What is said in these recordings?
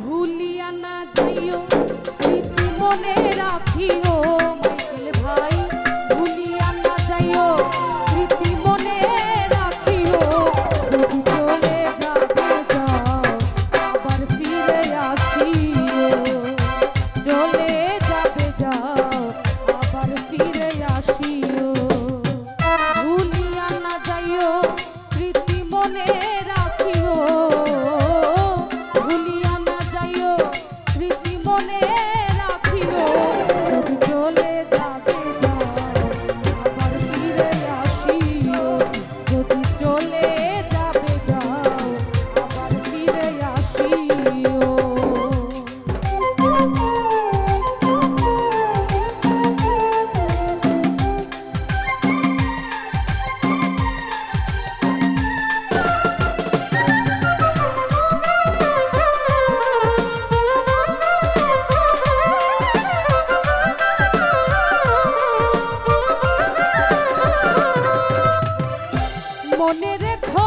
ভুলিয়া না যাইও স্মৃতি মনে রাখিও। মনে রেখো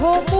হবু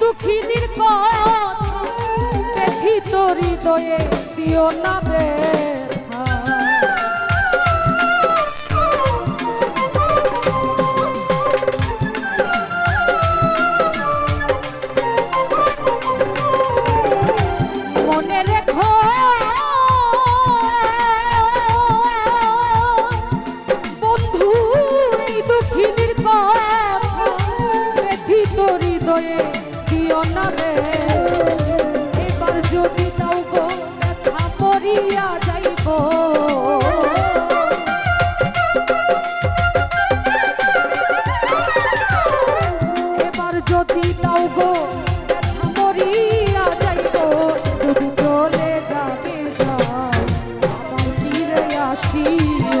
দুঃখিনীর কথা দেখি তোর হৃদয়ে দিও না রে। হৃদয়ে দিও না রে। এবার যদি তাও গো ব্যথা পড়িয়া যাইব। এবার যদি তাও গো ব্যথা মরিয়া যাইব, যদি চলে যাবে যাও আমার ফিরে আসিও।